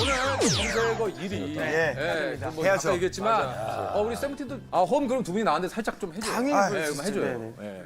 오늘 검색어 1위. 예. 뭐 해야죠. 아까 얘기했지만 어, 우리 세븐틴도 아, 홈 그럼 두 분이 나왔는데 살짝 좀 해줘요. 당연히 아, 네, 수 그럼. 해줘요. 예.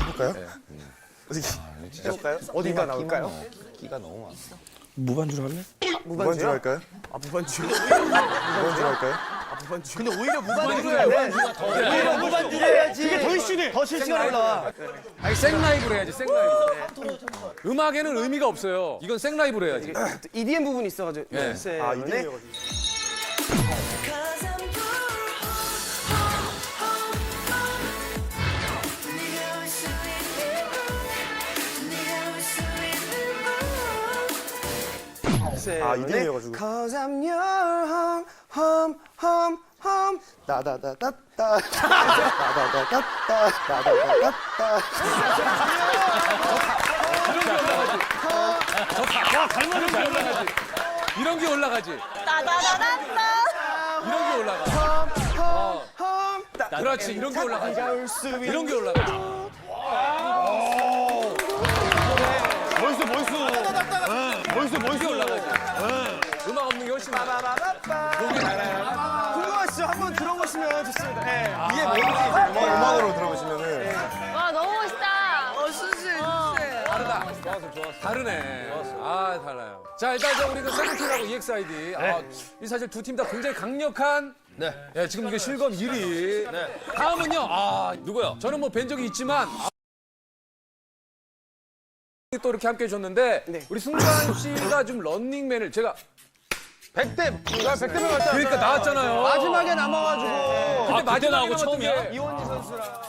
해볼까요? 어디 해볼까요? 어디가 나올까요? 끼가 너무 많아. 무반주로 할래? 무반주 할까요? 아 무반주. 무반주 할까요? 근데 오히려 무반주로 해야 돼. 오히려 무반주로 해야지. 그게 더 이슈네. 더 실시간에 올라와. 아니 생라이브로 해야지 생라이브. 음악에는 의미가 없어요. 이건 생라이브로 해야지. EDM 부분이 있어가지고. 예. 네. 아 이대여가지고. 곳. 아 이대여가지고. Cause I'm your home, home, home, home. 따다다다따. 따다다다따. 따다다다따. 이런 게 올라가지. 따다다다다. 이런 게 올라가. home. 따- 그렇지 이런 게 올라가지. 올수 있는 이런 게 올라가. 멋있어 멋있어. 올라가지. 음악 없는 게 훨씬 나아. 궁금하시죠? 한번 들어보시면 좋습니다. 예. 이게 뭔지 이제 음악으로 들어보시면은 와 너무 멋있다. 어 순수해 순수해. 다르다. 좋았어, 좋았어. 다르네. 아, 달라요. 자, 일단 저 우리 그 세븐틴하고 EXID. 아, 이 사실 두 팀 다 굉장히 강력한. 네. 예, 지금 이게 실검 1위. 네. 다음은요. 아, 누구요? 저는 뭐 뵌 적이 있지만. 아, 또 이렇게 함께 해줬는데 네. 우리 승관 씨가 좀 런닝맨을 제가 100대. 나 100대면 갔다. 그러니까 나왔잖아요. 마지막에 남아가지고. 근데 마지막에 나오고 처음이야? 이원희 선수랑.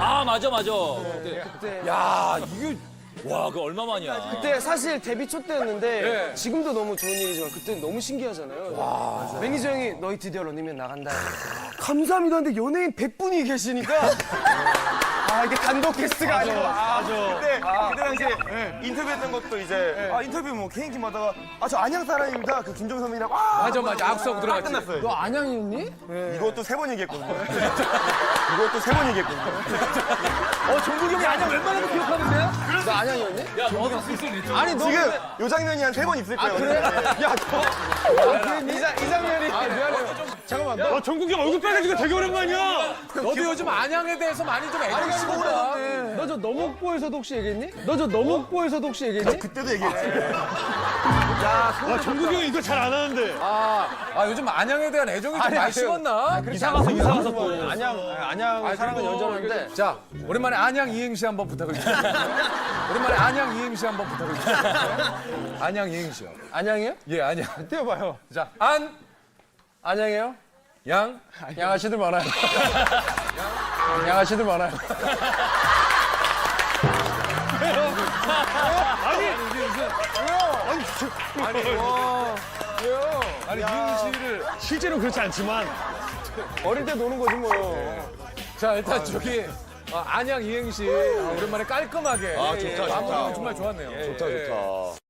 아 맞아 맞아. 야, 이게 와 그거 얼마 만이야. 그때 사실 데뷔 초 때였는데 예. 지금도 너무 좋은 일이지만 그때 너무 신기하잖아요. 매니저 형이 너희 드디어 런닝맨 나간다. 감사합니다. 근데 연예인 100분이 계시니까 아 이게 단독 게스트가 아니고 아, 그때 그때 당시에 인터뷰했던 것도 이제 아 인터뷰 뭐 개인기 하다가 아 저 안양 사람입니다. 그 김종 선배님이랑 와 맞아, 맞아. 악수하고 들어갔지. 끝났어요. 너 안양이었니? 이것도 세 번 얘기했거든요. 이것도 세 번 얘기했거든요. 어 정국이 형이 안양 웬만하면 기억하는데요? 너 안양이었니? 야 너도 슬슬 냈죠. 아니 너 지금 요 장면이 한 세 번 있을 거예요. 그래? 이장 이 장면이 아 미안해요. 잠깐만 너아 정국이 형 얼굴 빨개지고 되게 오랜만이야. 너도 요즘 안양에 대해서 많이 좀 애정 쓰는다. 너저 너목보에서도 혹시 얘기했니? 너 저 너목보에서도 혹시 얘기했니? 그때도 얘기했지. 와 정국이 형 이거 잘 안 하는데. 아, 아 요즘 안양에 대한 애정이 좀 많이 식었나? 이사 가서 이사 가서 또. 안양 안양 사랑은 여전한데 자, 오랜만에 안양 이행시 한번 부탁을 드립니다. 오랜만에 안양 이행시 한번 부탁을 드립니다. 안양 이행시요. 안양이요? 예, 안양. 띄워봐요. 자, 안, 안양이에요? 양, 양 아씨들 많아요. 양아씨들 많아요. 아니 이행시를. 실제로 그렇지 않지만. 어릴 때 노는 거지 뭐. 자, 일단 저기 어, 안양 이행시 어, 오랜만에 깔끔하게. 아, 좋다, 마무리는 정말 좋았네요. 좋다, 좋다.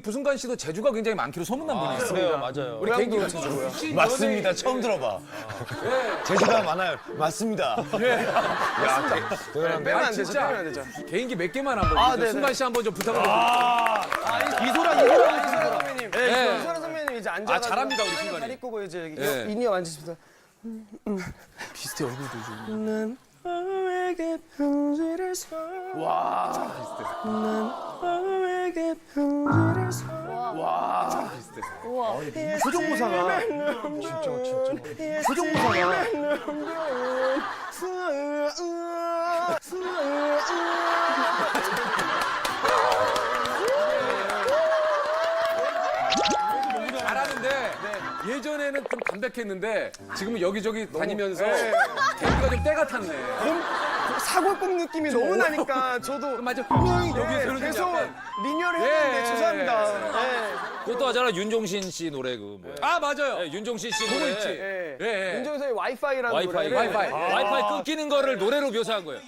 부승관 씨도 제주가 굉장히 많기로 소문난 분이 있어요. 그래요 맞아요. 우리 개인기 같은 거고요. 맞습니다. 처음 들어봐. 제주가 많아요. 맞습니다. 빼면 안 되죠. 진짜. 빼면 안 되죠. 개인기 몇 개만 한번. 아, 아, 네네. 승관 씨 한번 좀 부탁을 드릴게요. 이소라 이소라 이소라 선배님. 네. 이소라 선배님 이제 앉아. 아, 잘합니다, 우리 순간이. 다리 꼬고 이제 네. 인이어 앉으십니다. 비슷해 얼굴도 좀. 난. 와. 비슷해. 난 너에게 편지를 써. 와. 우와. 표정모사가 진짜 진짜. 표정모사가. 예전에는 좀 담백했는데 지금은 여기저기 다니면서 개인기가 좀 때가 탔네. 사골국 느낌이 너무 나니까 저도 맞아. 네, 이렇게 계속 약간- 리뉴얼을 예. 했는데 죄송합니다. 네. 그것도 하잖아 윤종신 씨 노래 그 뭐야. 아 맞아요. 네, 윤종신 씨 노래. 있지. 예. 예, 예. 윤정수의 와이파이라는 와이파이 노래를 와이파이. 아, 와이파이 끊기는 거를 노래로 묘사한 거예요.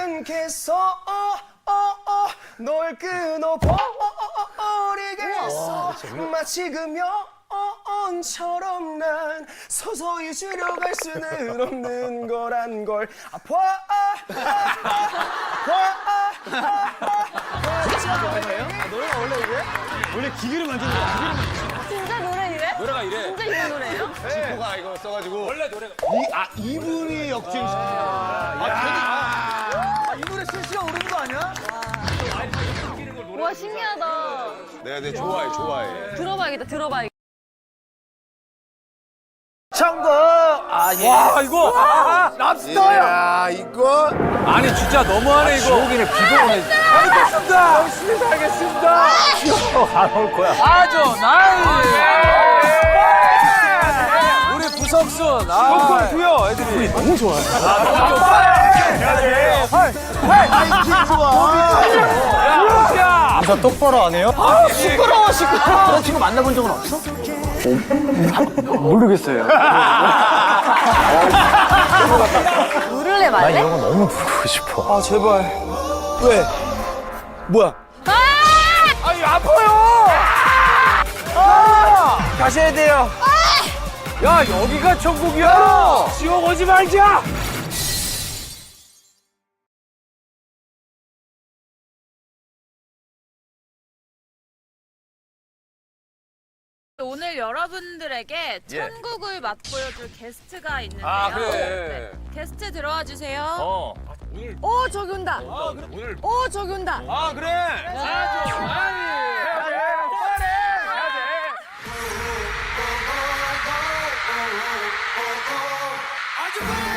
뚝 끊어버리게 널널 끊겠어 어, 어, 어, 널 끊어버리겠어 마치 금연처럼 난 서서히 줄여갈 수는 없는 거란 걸 아, 봐, 아, 아, 아, 봐, 아, 원래 기계를 만드는 거야. 진짜 노래 이래? 노래가 이래. 진짜 이런 노래예요? 지코가 이거 써가지고. 원래 노래가. 이, 아, 이분이 역주행시키는 이 와 신기하다. 내가 내 좋아해, 좋아해. 들어봐야겠다. 들어봐야겠다. 청고 아 예. 와 이거 랍스터야 야, 이거. 아니 진짜 너무하네 이거. 지옥이네 비도 오네. 알겠습니다. 열심히 살겠습니다. 안올 거야. 아주 나이. 우리 부석순. 아. 두요 애들이 너무 좋아해 저 똑바로 안 해요? 시끄러워 시끄러워 너 지금 만나본 적은 없어? 모르겠어요 물을 내말래? 너무 부르고 싶어. 아 제발 왜? 뭐야? 아니 아파요. 아! 가셔야 돼요 야 여기가 천국이야. 지옥 오지 말자. 오늘 여러분들에게 천국을 맛보여줄 게스트가 있는데요. 아 그래. 네, 게스트 들어와 주세요. 어. 오 저기 온다. 오 저기 온다. 아 그래 이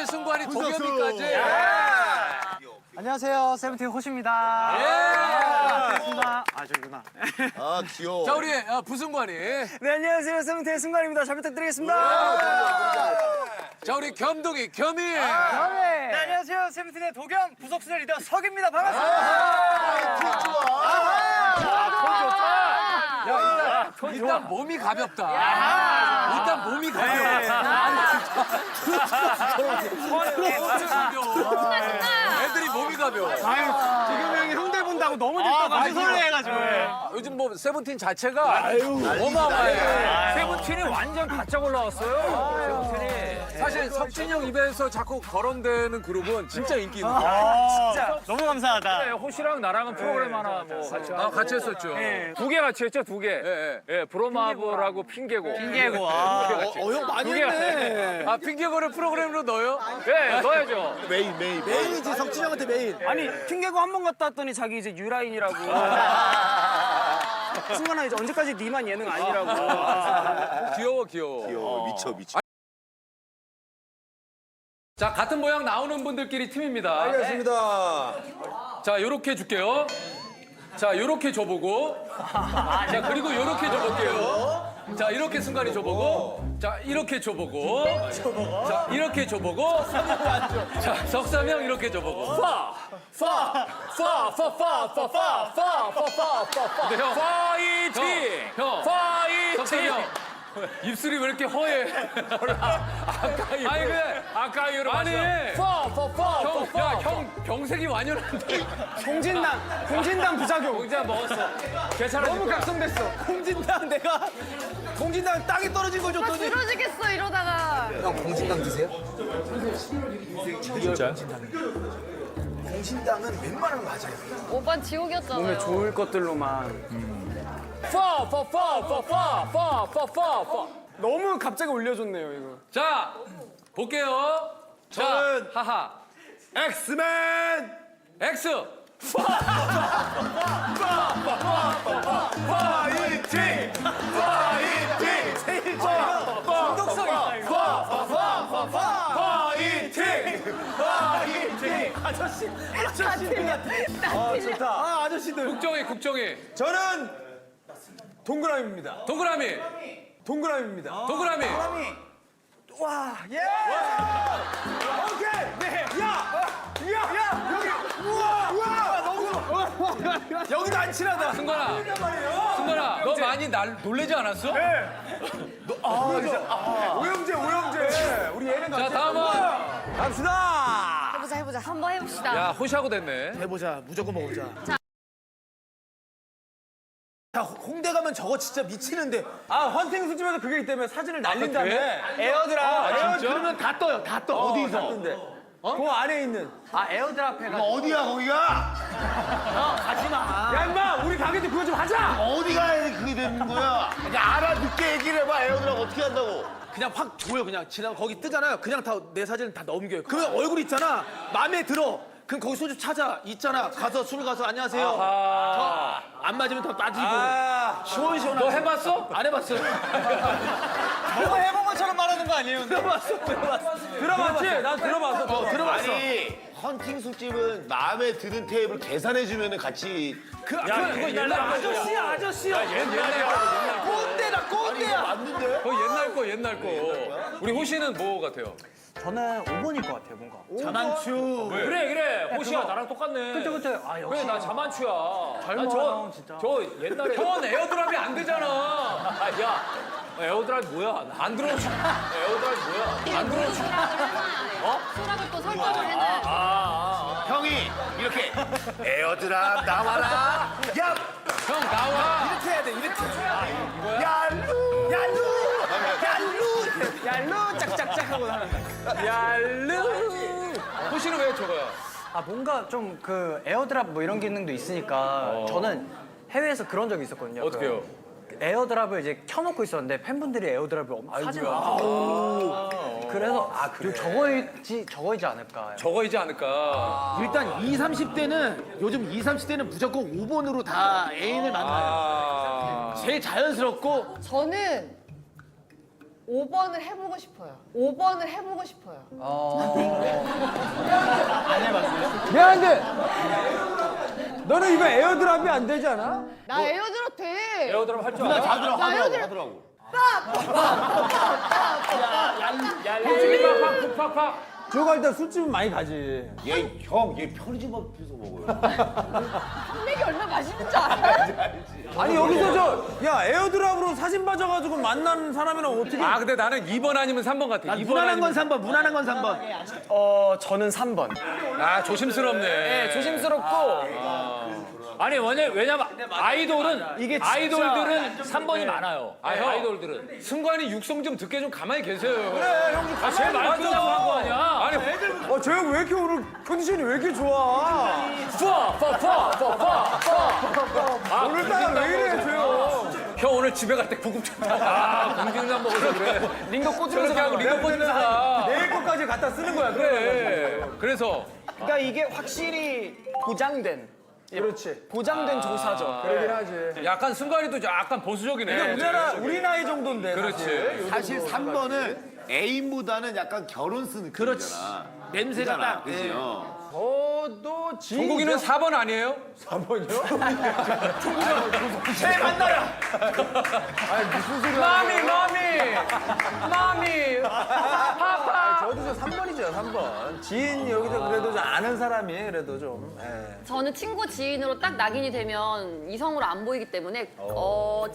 호시 승관이 도겸이까지. 안녕하세요. 세븐틴 호시입니다. 예. 반갑습니다. 아 저기구나. 아, 귀여워. 자 우리 어, 부승관이. 네 안녕하세요. 세븐틴 승관입니다. 잘 부탁드리겠습니다. 자 우리 겸동이 겸이. 네 안녕하세요. 세븐틴의 도겸 부석순의 리더 석입니다. 반갑습니다 야 일단, 일단 몸이 가볍다. 일단 몸이 가벼워. 애들이 몸이 가벼워. 지금 형이 형들 본다고 너무 들떠가지고 설레해가지고 요즘 뭐 세븐틴 자체가 어마어마해. 세븐틴이 완전 바짝 올라왔어요. 세븐틴이. 사실 석진형 입에서 자꾸 거론되는 그룹은 진짜 인기 있는 거야. 진짜 너무 감사하다 네, 호시랑 나랑은 프로그램 하나 뭐 같이 아 같이 했었죠. 두 개 같이 했죠, 두 개. 예, 브로마블하고 핑계고. 핑계고 아. 어, 어, 형 많이 두 개. 했네. 아 핑계거를 프로그램으로 넣어요? 예, 넣어야죠. 메인, 메인. 메인이지, 석진 형한테 메인. 아니 핑계고 한 번 갔다 왔더니 자기 이제 유라인이라고 승관아 이제 언제까지 니만 예능 아니라고 귀여워 귀여워. 귀여워, 미쳐, 미쳐. 자 같은 모양 나오는 분들끼리 팀입니다. 알겠습니다. 자 요렇게 줄게요. 자 요렇게 줘보고. 자 그리고 요렇게 줘볼게요. 자 이렇게 순간이 줘보고. 자 이렇게 줘보고. 자 이렇게 줘보고. 자 석삼형 이렇게 줘보고. 파! 파! 파! 파! 파! 파! 파! 파! 파! 파! 파! 파! 네, 형. 파이팅! 형, 형. 파이팅! 석삼형. 입술이 왜 이렇게 허해? 아까 이거. 아니 그래. 아까 이거 아니. 형, 야, 형 병색이 완연한데. 공진당, 공진당 부작용. 공자 먹었어. 괜찮아. 너무 각성됐어. 공진당 내가 공진당 땅에 떨어진 걸나 줬더니 쓰러지겠어 이러다가. 공진당 드세요? 공진당은 웬만하면 맞아요. 오빠 지옥이었잖아요. 몸에 좋을 것들로만. 너무 갑자기 올려줬네요, 이거. 자, 볼게요. 자, 저는 하하. 엑스맨 X. 파이팅! 파이팅! 중독성 있다 파이팅! 파이팅! 아저씨 아저씨들 같아. 아 좋다. 아 아저씨들. 국정이, 국정이. 저는 동그라미입니다. 동그라미. 동그라미입니다. 동그라미. 와, 예! 오케이! 네! 야! 야! 야! 여기! 우와! 우와! 너무! 여기도 안 친하다! 승관아. 승관아, 너 많이 날 놀래지 않았어? 오영재, 오영재! 우리 예능 자, 다음은. 갑시다! 해보자 해보자 한번 해봅시다. 야, 호시하고 됐네. 해보자. 무조건 먹어보자. 야, 홍대 가면 저거 진짜 미치는데. 아 헌팅 수집에서 그게 있다며 사진을 날린 그래? 다음에 에어드랍. 아, 에어? 그러면 다 떠요. 다 떠. 어, 디서 근데 그 안에 있는 아, 에어드랍 해가지고. 어디야, 거기가? 야 임마 우리 가게도 그거 좀 하자 어디 가야 그게 되는 거야? 야, 알아. 늦게 얘기를 해봐. 에어드랍 어떻게 한다고. 그냥 확 줘요 그냥 지나 거기 뜨잖아요 그냥 다 내 사진을 다 넘겨요 그러면 얼굴 있잖아 마음에 들어 그럼 거기 소주 찾아 있잖아 가서 술 가서 안녕하세요 아. 안 맞으면 더 빠지고 아, 시원시원하게 너 해봤어? 안 해봤어요 저거 해본 것처럼 말하는 거 아니에요? 들어봤어 들어봤어 들어봤지? 난 들어봤어. 어 들어봤어 아니, 헌팅 술집은 마음에 드는 테이블 계산해주면 같이. 그, 야, 그거 옛날 아저씨야 아저씨야 옛날 거. 꼰대다 꼰대야 맞는데? 그거 옛날 거, 옛날 거. 우리 호시는 뭐 같아요? 저는 5번일 것 같아요, 뭔가. 자만추 그래 그래 호시야 나랑 똑같네. 그쵸, 그쵸. 아, 역시. 그래 나 자만추야. 젊어, 저, 진짜. 저 옛날에 형은 에어드랍이 안 되잖아. 아, 야 에어드랍 뭐야? 나안 들어오지. 에어드랍 뭐야? 안 들어오지. 수락을 또 설정을 해놔. 형이 이렇게 에어드랍 나와라. 야, 형, 나와. 이렇게 해야 돼. 이렇게. 얄루, 얄루, 얄루. 얄루 짝짝짝 하고 하는 거. 얄르. 호시는 왜 저거야? 아, 뭔가 좀 그 에어드랍 뭐 이런 기능도 있으니까 저는 해외에서 그런 적이 있었거든요. 어떻게요? 그 에어드랍을 이제 켜놓고 있었는데 팬분들이 에어드랍을 엄- 사진을 엄청 그래서 아 그리고 저거이지 저거이지 않을까. 저거이지 않을까. 일단 20, 30대는 요즘 20, 30대는 무조건 5번으로 다 애인을 만나요 아. 제일 자연스럽고 저는 5번을 해보고 싶어요. 5번을 해보고 싶어요. 미안한데 너는 이거 에어드랍이 안 되지 않아? 나 에어드랍 돼. 에어드랍 할줄 알아? 하더라고, 나 하더라고, 에어드랍- 하더라고. 팍 팍 팍 팍. 저거 할때 술집은 많이 가지 얘, 형, 얘 편의점 앞에서 먹어요. 흑맥이 얼마나 맛있는 줄 알아요? 아니 여기서 저 야 에어드랍으로 사진 빠져가지고 만나는 사람이랑 어떻게 아, 근데 나는 2번 아니면 3번 같아. 2번 무난한 건 아니면. 3번 무난한 건 3번 어 저는 3번. 아, 조심스럽네. 네, 조심스럽고 아니 왜냐 왜냐면 아이돌은 이게 진짜- 아이돌들은 3번이 많아요. 아, 형. 아이돌들은. 승관이 육성 좀 듣게 좀 가만히 계세요. 아, 제일 말 한거 아니야? 어저 형왜 이렇게 오늘 컨디션이 왜 이렇게 좋아 아, 오늘따라 왜 이래 저형 오늘 집에 갈때 구급차 아, 공진당 먹어서 그래. 링거 꽂으면서 거야. 리더 꽂으면서 가. 내일 것까지 갖다 쓰는 거야 그래. 그래서 그러니까 이게 확실히 보장된 그렇지 보장된 조사죠. 그러긴 하지 약간 승관이도 약간 보수적이네. 우리나라 우리 나이 정도인데 그렇지. 사실 3번은 애인보다는 약간 결혼스 느낌이잖아. 냄새가 딱 그죠? 저도 지 종국이는 4번 아니에요? 제 만나라 마미, 마미, 마미. 저도 저 3번이죠 3번 지인 여기서 그래도 좀 아는 사람이 그래도 좀 예. 저는 친구 지인으로 딱 낙인이 되면 이성으로 안 보이기 때문에 어